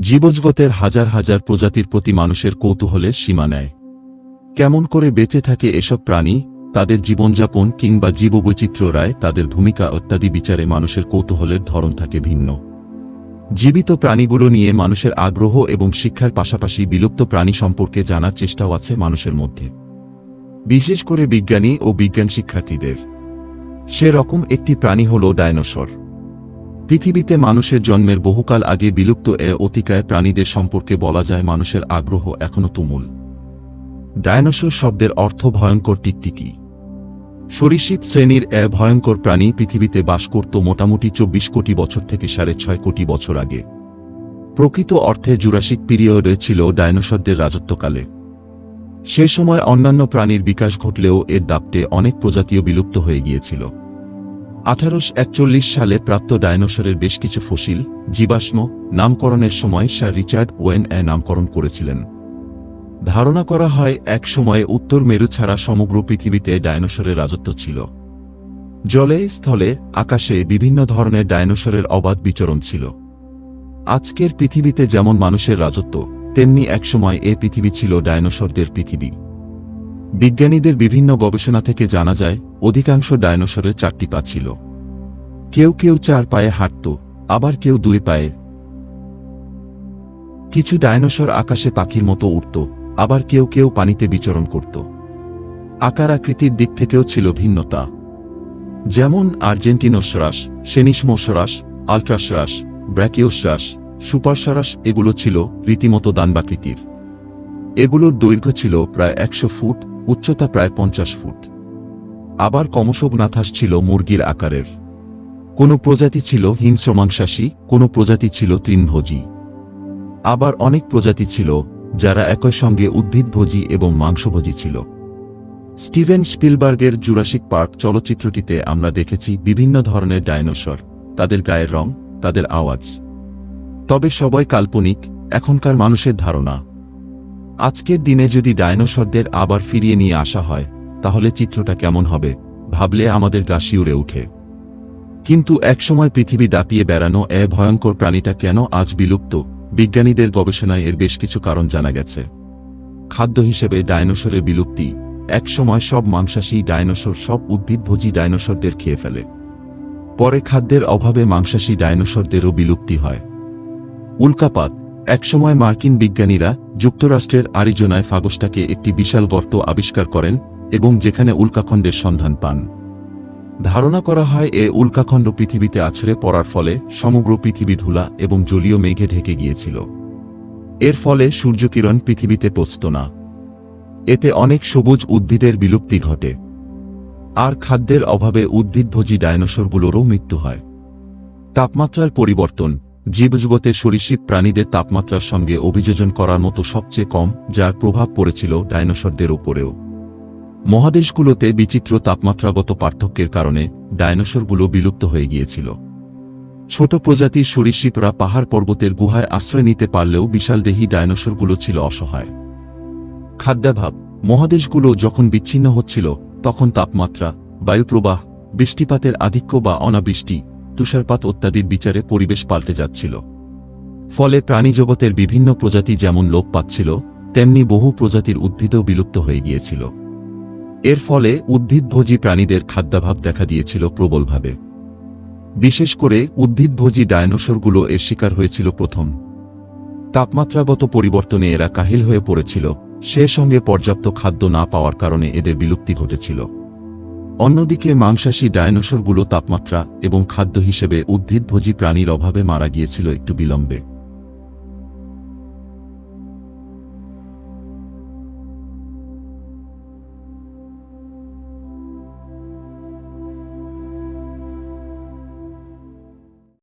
জীবজগতের হাজার হাজার প্রজাতির প্রতি মানুষের কৌতূহলের সীমা নেয়। কেমন করে বেঁচে থাকে এসব প্রাণী, তাদের জীবনযাপন কিংবা জীববৈচিত্র্যরায় তাদের ভূমিকা ইত্যাদি বিচারে মানুষের কৌতূহলের ধরন থাকে ভিন্ন। জীবিত প্রাণীগুলো নিয়ে মানুষের আগ্রহ এবং শিক্ষার পাশাপাশি বিলুপ্ত প্রাণী সম্পর্কে জানার চেষ্টাও আছে মানুষের মধ্যে। বিশেষ করে বিজ্ঞানী ও বিজ্ঞান শিক্ষার্থীদের। সেরকম একটি প্রাণী হল ডায়নোসর। পৃথিবীতে মানুষের জন্মের বহুকাল আগে বিলুপ্ত এ অতিকায় প্রাণীদের সম্পর্কে বলা যায় মানুষের আগ্রহ এখনও তুমুল। ডায়নোসর শব্দের অর্থ ভয়ঙ্কর টিকটিকি। সরীসৃপ শ্রেণির এ ভয়ঙ্কর প্রাণী পৃথিবীতে বাস করত মোটামুটি চব্বিশ কোটি বছর থেকে সাড়ে ছয় কোটি বছর আগে। প্রকৃত অর্থে জুরাসিক পিরিয়ডে ছিল ডায়নোসরদের রাজত্বকালে। সে সময় অন্যান্য প্রাণীর বিকাশ ঘটলেও এর দাপ্তে অনেক প্রজাতিও বিলুপ্ত হয়ে গিয়েছিল। আঠারোশ একচল্লিশ সালে প্রাপ্ত ডায়নোসরের বেশ কিছু ফসিল জীবাশ্ম নামকরণের সময় স্যার রিচার্ড ওয়েন এ নামকরণ করেছিলেন। ধারণা করা হয়, এক সময়ে উত্তর মেরু ছাড়া সমগ্র পৃথিবীতে ডায়নোসরের রাজত্ব ছিল। জলে, স্থলে, আকাশে বিভিন্ন ধরনের ডায়নোসরের অবাধ বিচরণ ছিল। আজকের পৃথিবীতে যেমন মানুষের রাজত্ব, তেমনি একসময় এ পৃথিবী ছিল ডায়নোসরদের পৃথিবী। বিজ্ঞানীদের বিভিন্ন গবেষণা থেকে জানা যায়, অধিকাংশ ডায়নোসরের চারটি পা ছিল। কেউ কেউ চার পায়ে হাঁটত, আবার কেউ দুই পায়ে। কিছু ডায়নোসর আকাশে পাখির মতো উড়ত, আবার কেউ কেউ পানিতে বিচরণ করত। আকার আকৃতির দিক থেকেও ছিল ভিন্নতা। যেমন আর্জেন্টিনোসরাস, সেনিসমোসরাস, আলট্রাসরাস, ব্র্যাকিওসরাস, সুপারসরাস, এগুলো ছিল রীতিমতো দানবাকৃতির। এগুলোর দৈর্ঘ্য ছিল প্রায় একশো ফুট উচ্চতা প্রায় পঞ্চাশ ফুট। আবার কমসবনাথাস ছিল মুরগির আকারের। কোনো প্রজাতি ছিল হিংস্র হিংস্রমাংসাসী কোনো প্রজাতি ছিল তৃণভোজী। আবার অনেক প্রজাতি ছিল যারা একই সঙ্গে উদ্ভিদভোজী এবং মাংসভোজী ছিল। স্টিভেন স্পিলবার্গের জুরাসিক পার্ক চলচ্চিত্রটিতে আমরা দেখেছি বিভিন্ন ধরনের ডাইনোসর, তাদের গায়ের রং, তাদের আওয়াজ। তবে সবাই কাল্পনিক, এখনকার মানুষের ধারণা। আজকের দিনে যদি ডায়নোসরদের আবার ফিরিয়ে নিয়ে আসা হয়, তাহলে চিত্রটা কেমন হবে, ভাবলে আমাদের গা শিউরে উঠে কিন্তু একসময় পৃথিবী দাপিয়ে বেড়ানো এ ভয়ঙ্কর প্রাণীটা কেন আজ বিলুপ্ত? বিজ্ঞানীদের গবেষণায় এর বেশ কিছু কারণ জানা গেছে। খাদ্য হিসেবে ডায়নোসরের বিলুপ্তি, একসময় সব মাংসাশী ডায়নোসর সব উদ্ভিদভোজী ডায়নোসরদের খেয়ে ফেলে। পরে খাদ্যের অভাবে মাংসাশী ডায়নোসরদেরও বিলুপ্তি হয়। উল্কাপাত একসময় মার্কিন বিজ্ঞানীরা যুক্তরাষ্ট্রের আরিজোনায় ফাগসটাকে একটি বিশাল গর্ত আবিষ্কার করেন এবং যেখানে উল্কাখণ্ডের সন্ধান পান। ধারণা করা হয় এ উল্কাখণ্ড পৃথিবীতে আছড়ে পড়ার ফলে সমগ্র পৃথিবী ধুলা এবং জলীয় মেঘে ঢেকে গিয়েছিল। এর ফলে সূর্যকিরণ পৃথিবীতে পৌঁছত না। এতে অনেক সবুজ উদ্ভিদের বিলুপ্তি ঘটে। আর খাদ্যের অভাবে উদ্ভিদভোজী ডায়নোসরগুলোরও মৃত্যু হয়। তাপমাত্রার পরিবর্তন জীবজগতের সরীসৃপ প্রাণীদের তাপমাত্রার সঙ্গে অভিযোজন করার মতো সবচেয়ে কম, যার প্রভাব পড়েছিল ডায়নোসরদের উপরেও। মহাদেশগুলোতে বিচিত্র তাপমাত্রাগত পার্থক্যের কারণে ডায়নোসরগুলো বিলুপ্ত হয়ে গিয়েছিল। ছোট প্রজাতির সরীসৃপরা পাহাড় পর্বতের গুহায় আশ্রয় নিতে পারলেও বিশালদেহী ডায়নোসরগুলো ছিল অসহায়। খাদ্যাভাব, মহাদেশগুলো যখন বিচ্ছিন্ন হচ্ছিল, তখন তাপমাত্রা, বায়ুপ্রবাহ, বৃষ্টিপাতের আধিক্য বা অনাবৃষ্টি তুষারপাত ইত্যাদির বিচারে পরিবেশ পাল্টে যাচ্ছিল। ফলে প্রাণীজগতের বিভিন্ন প্রজাতি যেমন লোপ পাচ্ছিল, তেমনি বহু প্রজাতির উদ্ভিদও বিলুপ্ত হয়ে গিয়েছিল। এর ফলে উদ্ভিদভোজী প্রাণীদের খাদ্যাভাব দেখা দিয়েছিল প্রবলভাবে। বিশেষ করে উদ্ভিদভোজী ডায়নোসরগুলো এর শিকার হয়েছিল প্রথম। তাপমাত্রাগত পরিবর্তনে এরা কাহিল হয়ে পড়েছিল, সে সঙ্গে পর্যাপ্ত খাদ্য না পাওয়ার কারণে এদের বিলুপ্তি ঘটেছিল। অন্যদিকে মাংসাশী ডায়নোসরগুলো তাপমাত্রা এবং খাদ্য হিসেবে উদ্ভিদভোজী প্রাণীর অভাবে মারা গিয়েছিল একটু বিলম্বে।